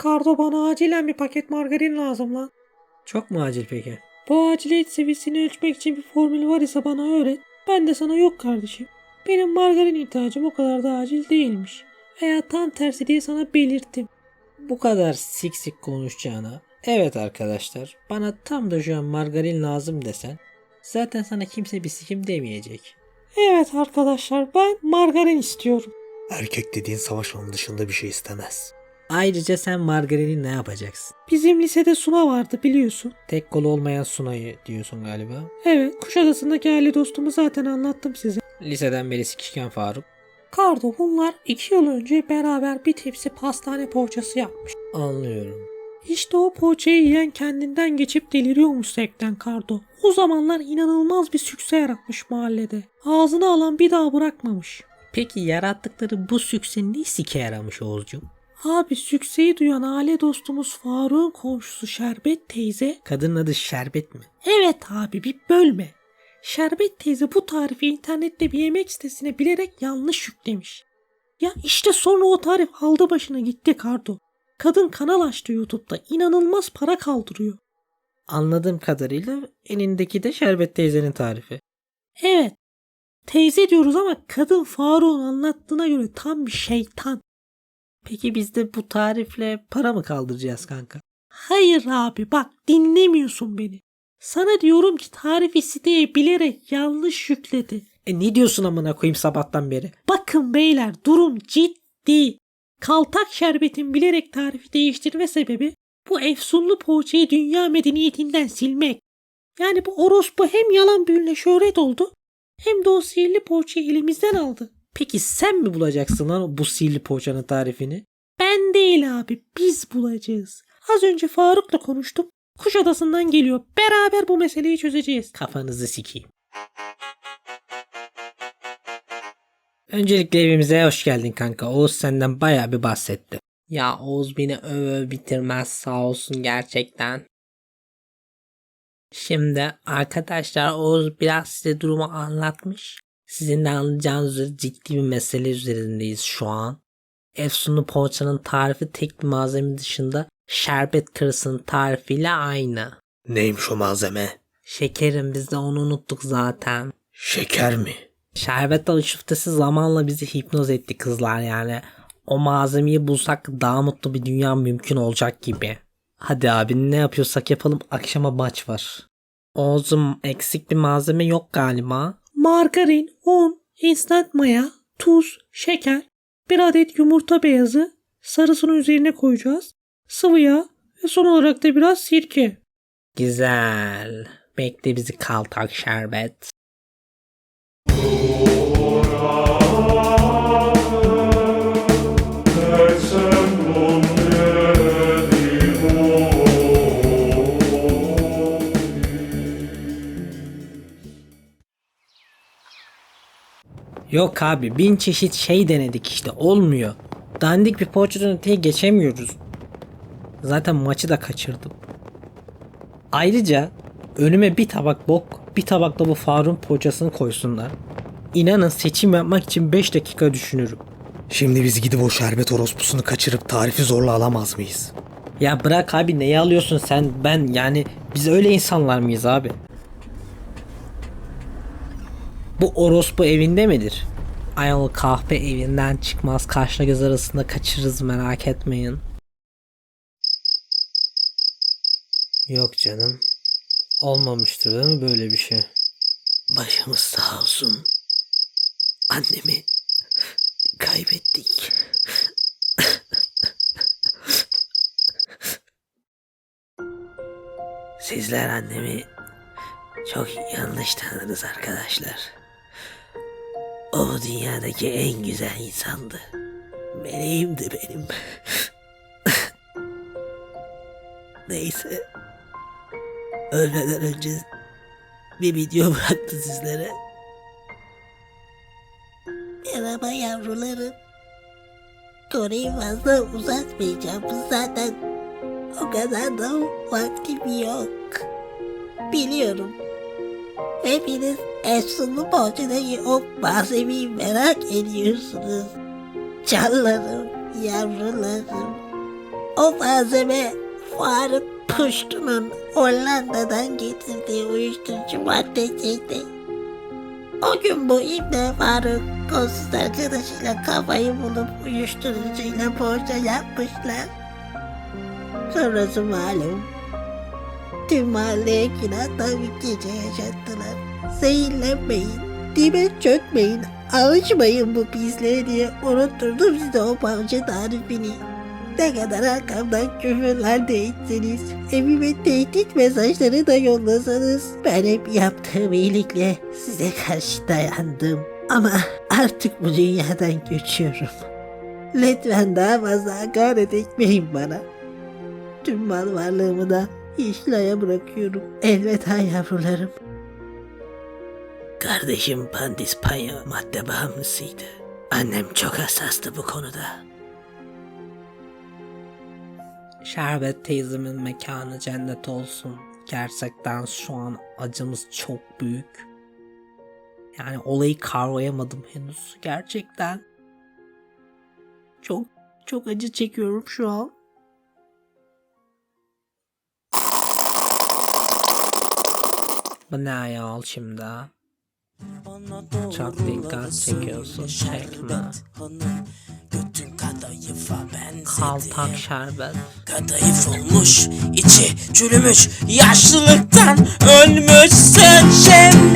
Kardo bana acilen bir paket margarin lazım lan. Çok mu acil peki? Bu aciliyet seviyesini ölçmek için bir formül var ise bana öğret. Ben de sana yok kardeşim. Benim margarin ihtiyacım o kadar da acil değilmiş. Veya tam tersi diye sana belirttim. Bu kadar sik sik konuşacağına. Evet arkadaşlar bana tam da şu an margarin lazım desen. Zaten sana kimse bir sikim demeyecek. Evet arkadaşlar ben margarin istiyorum. Erkek dediğin savaş onun dışında bir şey istemez. Ayrıca sen margarini ne yapacaksın? Bizim lisede Suna vardı biliyorsun. Tek kolu olmayan Sunay'ı diyorsun galiba. Evet Kuşadası'ndaki aile dostumu zaten anlattım size. Liseden beri sikişken Faruk. Kardo bunlar iki yıl önce beraber bir tepsi pastane poğaçası yapmış. Anlıyorum. İşte o poğaçayı yiyen kendinden geçip deliriyormuş zevkten Kardo. O zamanlar inanılmaz bir sükse yaratmış mahallede. Ağzını alan bir daha bırakmamış. Peki yarattıkları bu sükse ne sike yaramış Oğuzcuğum? Abi sükseyi duyan aile dostumuz Faruk'un komşusu Şerbet teyze Kadının adı Şerbet mi? Evet abi bir bölme. Şerbet teyze bu tarifi internette bir yemek sitesine bilerek yanlış yüklemiş. Ya işte sonra o tarif aldı başına gitti Kardo. Kadın kanal açtı YouTube'da inanılmaz para kaldırıyor. Anladığım kadarıyla elindeki de Şerbet teyzenin tarifi. Evet teyze diyoruz ama kadın Faruk'un anlattığına göre tam bir şeytan. Peki biz de bu tarifle para mı kaldıracağız kanka? Hayır abi bak dinlemiyorsun beni. Sana diyorum ki tarifi siteye bilerek yanlış yükledi. E ne diyorsun amına koyayım sabahtan beri? Bakın beyler durum ciddi. Kaltak şerbetin bilerek tarifi değiştirme sebebi bu efsunlu poğaçayı dünya medeniyetinden silmek. Yani bu orospu hem yalan büyüyle şöhret oldu hem de o sihirli poğaçayı elimizden aldı. Peki sen mi bulacaksın lan bu sihirli poğaçanın tarifini? Ben değil abi biz bulacağız. Az önce Faruk'la konuştum. Kuşadası'ndan geliyor. Beraber bu meseleyi çözeceğiz. Kafanızı sikeyim. Öncelikle evimize hoş geldin kanka. Oğuz senden baya bir bahsetti. Ya Oğuz beni öv öv bitirmez sağ olsun gerçekten. Şimdi arkadaşlar Oğuz biraz size durumu anlatmış. Sizin de anlayacağınız üzere ciddi bir mesele üzerindeyiz şu an. Efsunlu poğaçanın tarifi tek bir malzeme dışında şerbet kırısının tarifiyle aynı. Neymiş o malzeme? Şekerim biz de onu unuttuk zaten. Şeker mi? Şerbet dalı çiftesi zamanla bizi hipnoz etti kızlar yani. O malzemeyi bulsak daha mutlu bir dünya mümkün olacak gibi. Hadi abi ne yapıyorsak yapalım akşama maç var. Oğuzum eksik bir malzeme yok galiba. Margarin, un, instant maya, tuz, şeker, bir adet yumurta beyazı, sarısını üzerine koyacağız, sıvı yağ ve son olarak da biraz sirke. Güzel. Bekle bizi kaltak şerbet. Yok abi bin çeşit şey denedik işte olmuyor. Dandik bir poğaçadan öteye geçemiyoruz. Zaten maçı da kaçırdım. Ayrıca önüme bir tabak bok, bir tabak da bu Faruk'un poğaçasını koysunlar. İnanın seçim yapmak için 5 dakika düşünürüm. Şimdi biz gidip o şerbet orospusunu kaçırıp tarifi zorla alamaz mıyız? Ya bırak abi neyi alıyorsun sen ben yani biz öyle insanlar mıyız abi? Bu orospu evinde midir? Ayol kahpe evinden çıkmaz kaşla göz arasında kaçırırız merak etmeyin. Yok canım. Olmamıştır değil mi böyle bir şey? Başımız sağ olsun. Annemi kaybettik. Sizler annemi çok yanlış tanıdınız arkadaşlar. O dünyadaki en güzel insandı. Meleğimdi benim. Neyse. Ölmeden önce bir video bıraktı sizlere. Merhaba yavrularım. Konuyu fazla uzatmayacağım. Zaten o kadar da vaktim yok. Biliyorum. Hepiniz efsunlu poğaçadaki o malzemeyi merak ediyorsunuz. Canlarım, yavrularım. O malzeme Faruk Puştu'nun Hollanda'dan getirdiği uyuşturucu maddesiydi. O gün bu İbne Faruk kolsuz arkadaşıyla kafayı bulup uyuşturucuyla poğaça yapmışlar. Sonrası malum. Tüm mahalleye kinattan bir gece yaşattılar. Zehirlenmeyin, dibe çökmeyin, alışmayın bu pisliğe diye unutturdum size o poğaça tarifini. Ne kadar arkamdan küfürler de etseniz, evime tehdit mesajları da yollasanız, ben hep yaptığım iyilikle size karşı dayandım. Ama artık bu dünyadan göçüyorum. Lütfen daha fazla hakaret etmeyin bana. Tüm mal varlığımı da işlaya bırakıyorum. Elveda yavrularım. Kardeşim Pandispanya madde bağımlısıydı. Annem çok hassastı bu konuda. Şerbet teyzemin mekanı cennet olsun. Gerçekten şu an acımız çok büyük. Yani olayı kavrayamadım henüz. Gerçekten. Çok çok acı çekiyorum şu an. Bu ne ayol şimdi? Çok dikkat çekiyorsun çekme. Kaltak şerbet. Kadayıf olmuş içi çürümüş Yaşlılıktan ölmüşsün şem